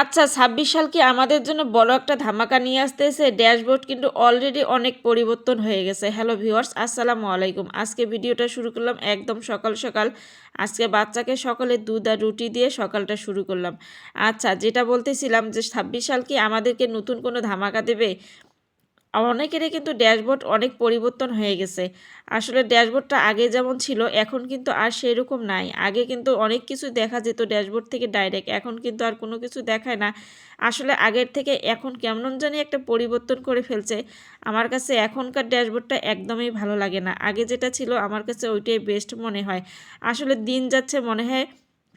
আচ্ছা ছাব্বিশ সাল কি আমাদের জন্য বড় একটা ধামাকা নিয়ে আসতেছে? ড্যাশবোর্ড কিন্তু অলরেডি অনেক পরিবর্তন হয়ে গেছে। হ্যালো ভিউয়ার্স আসসালামু আলাইকুম। আজকে ভিডিওটা শুরু করলাম একদম সকাল সকাল। আজকে বাচ্চাকে সকালে দুধ আর রুটি দিয়ে সকালটা শুরু করলাম। আচ্ছা যেটা বলতেছিলাম যে ছাব্বিশ সাল কি আমাদেরকে নতুন কোনো ধামাকা দেবে? অনেকেরই কিন্তু ড্যাশবোর্ড অনেক পরিবর্তন হয়ে গেছে। আসলে ড্যাশবোর্ডটা আগে যেমন ছিল, এখন কিন্তু আর সেই রকম নাই। আগে কিন্তু অনেক কিছু দেখা যেত ড্যাশবোর্ড থেকে ডাইরেক্ট, এখন কিন্তু আর কোনো কিছু দেখায় না। আসলে আগের থেকে এখন কেমন জানি একটা পরিবর্তন করে ফেলছে। আমার কাছে এখনকার ড্যাশবোর্ডটা একদমই ভালো লাগে না। আগে যেটা ছিল, আমার কাছে ওইটাই বেস্ট মনে হয়। আসলে দিন যাচ্ছে মনে হয়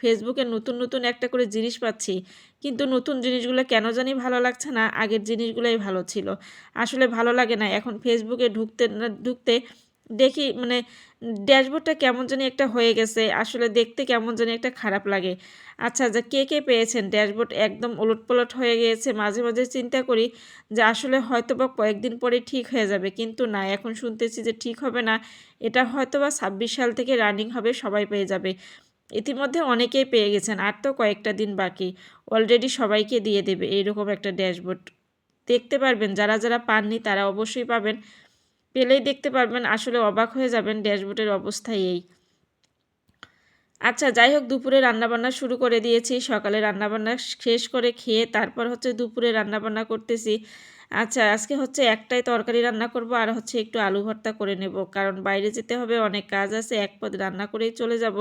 ফেসবুকে নতুন নতুন একটা করে জিনিস পাচ্ছি। কিন্তু নতুন জিনিসগুলো কেন জানি ভালো লাগছে না, আগের জিনিসগুলোই ভালো ছিল। আসলে ভালো লাগে না, এখন ফেসবুকে ঢুকতে ঢুকতে দেখি মানে ড্যাশবোর্ডটা কেমন জানি একটা হয়ে গেছে, আসলে দেখতে কেমন জানি একটা খারাপ লাগে। আচ্ছা যে কে কে পেয়েছেন? ড্যাশবোর্ড একদম ওলটপলট হয়ে গিয়েছে, মাঝে মাঝে চিন্তা করি যে আসলে হয়তো বা কয়েকদিন পরে ঠিক হয়ে যাবে, কিন্তু না, এখন শুনতেছি যে ঠিক হবে না, এটা হয়তো বা ছাব্বিশ সাল থেকে রানিং হবে, সবাই পেয়ে যাবে। ইতিমধ্যে অনেকেই পেয়ে গেছেন, আর তো কয়েকটা দিন বাকি। অলরেডি সবাইকে দিয়ে দেবে এইরকম একটা ড্যাশবোর্ড। দেখতে পারবেন, যারা যারা পাননি তারা অবশ্যই পাবেন। পেলেই দেখতে পারবেন, আসলে অবাক হয়ে যাবেন ড্যাশবোর্ডের অবস্থাই এই। আচ্ছা যাই হোক, দুপুরে রান্নাবান্না শুরু করে দিয়েছি। সকালে রান্নাবান্না শেষ করে খেয়ে তারপর হচ্ছে দুপুরে রান্নাবান্না করতেছি। আচ্ছা আজকে হচ্ছে একটাই তরকারি রান্না করব আর হচ্ছে একটু আলু ভর্তা করে নেব। কারণ বাইরে যেতে হবে, অনেক কাজ আছে, এক পদ রান্না করেই চলে যাব।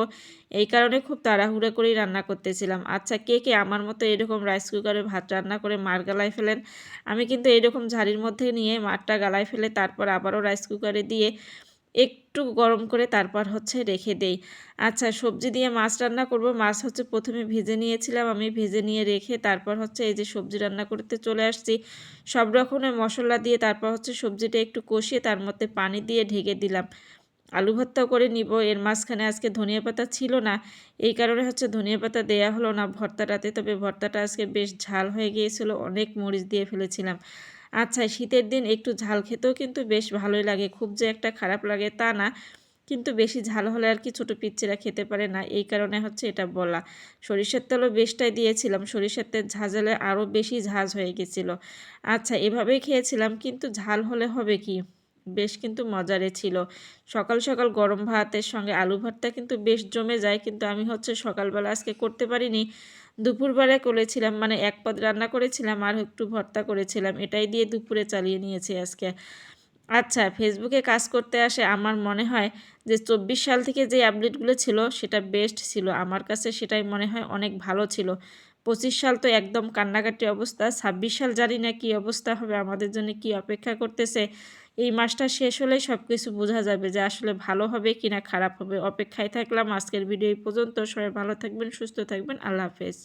এই কারণে খুব তাড়াহুড়ো করেই রান্না করতেছিলাম। আচ্ছা কে কে আমার মতো এরকম রাইস কুকারে ভাত রান্না করে মার গালায় ফেলেন? আমি কিন্তু এরকম ঝাড়ির মধ্যে নিয়ে মারটা গালায় ফেলে তারপর আবারও রাইস কুকারে দিয়ে একটু গরম করে তারপর হচ্ছে রেখে দেই। আচ্ছা সবজি দিয়ে মাছ রান্না করব। মাছ হচ্ছে প্রথমে ভেজে নিয়েছিলাম। আমি ভেজে নিয়ে রেখে তারপর হচ্ছে এই যে সবজি রান্না করতে চলে আসছি। সব রকমের মশলা দিয়ে তারপর হচ্ছে সবজিটা একটু কষিয়ে তার মধ্যে পানি দিয়ে ঢেকে দিলাম। আলু ভর্তাও করে নিব। এর মাঝখানে আজকে ধনিয়া পাতা ছিল না। এই কারণে হচ্ছে ধনিয়া পাতা দেয়া হলো না ভর্তাটাতে। তবে ভর্তাটা আজকে বেশ ঝাল হয়ে গিয়েছিল। অনেক মরিচ দিয়ে ফেলেছিলাম। আচ্ছা শীতের দিন একটু ঝাল খেতেও কিন্তু বেশ ভালোই লাগে। খুব যে একটা খারাপ লাগে তা না, কিন্তু বেশি ঝাল হলে আর কি ছোটো পিচ্চিরা খেতে পারে না। এই কারণে হচ্ছে এটা বলা। সরিষার তেলও বেশটাই দিয়েছিলাম। সরিষার তেল ঝাঁঝালে আরও বেশি ঝাঁঝ হয়ে গেছিল। আচ্ছা এভাবেই খেয়েছিলাম, কিন্তু ঝাল হলে হবে কি? বেশ কিন্তু মজারে ছিল। সকাল সকাল গরম ভাতের সঙ্গে আলু ভর্তা কিন্তু বেশ জমে যায়, কিন্তু আমি হচ্ছে সকালবেলা আজকে করতে পারিনি। দুপুরবেলায় করেছিলাম মানে এক পদ রান্না করেছিলাম আর একটু ভর্তা করেছিলাম, এটাই দিয়ে দুপুরে চালিয়ে নিয়েছি আজকে। আচ্ছা ফেসবুকে কাজ করতে আসে, আমার মনে হয় যে চব্বিশ সাল থেকে যে আপডেটগুলো ছিল, সেটা বেস্ট ছিল। আমার কাছে সেটাই মনে হয় অনেক ভালো ছিল। পঁচিশ সাল তো একদম কান্নাকাটি অবস্থা, ছাব্বিশ সাল জানি না কী অবস্থা হবে, আমাদের জন্য কি অপেক্ষা করতেছে। এই মাসটা শেষ হলে সব কিছু বোঝা যাবে যে আসলে ভালো হবে কি না খারাপ হবে। অপেক্ষায় থাকলাম আজকের ভিডিও এই পর্যন্ত। সবাই ভালো থাকবেন, সুস্থ থাকবেন। আল্লাহ হাফেজ।